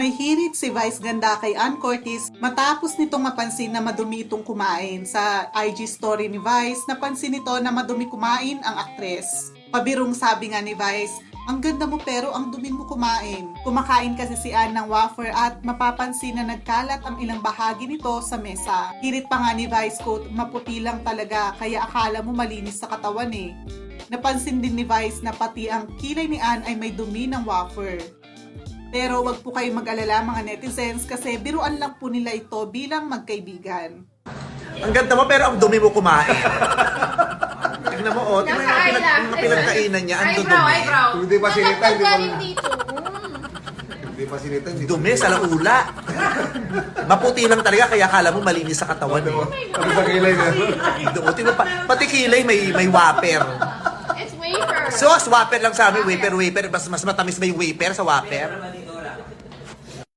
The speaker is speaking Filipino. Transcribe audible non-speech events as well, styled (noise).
May hirit si Vice Ganda kay Ann Curtis matapos nitong mapansin na madumi itong kumain. Sa IG story ni Vice, napansin nito na madumi kumain ang aktres. Pabirong sabi nga ni Vice, ang ganda mo pero ang dumi mo kumain. Kumakain kasi si Ann ng wafer at mapapansin na nagkalat ang ilang bahagi nito sa mesa. Hirit pa nga ni Vice quote, maputi lang talaga kaya akala mo malinis sa katawan eh. Napansin din ni Vice na pati ang kilay ni Ann ay may dumi ng wafer. Pero wag po kayong mag-alala mga netizens kasi biruan lang po nila ito bilang magkaibigan. Ang ganda mo pero ang dumi mo kumain. (laughs) Tignan mo, oh. Tignan mo yung, pinag, eyelash. yung pinagkainan niya. Ang Eyebrow, dumi. eyebrow. Hindi pa sinita, Natanggal hindi pa- galing dito. Mm. Hindi pa sinita, hindi pa Dumi sa laula. Maputi lang talaga kaya akala mo malinis sa katawan eh. Ano sa kilay na? Mo pa, pati kilay may may waper. Wafer. So, waper lang sa amin, waper, waper. Mas, mas matamis may waper sa waper.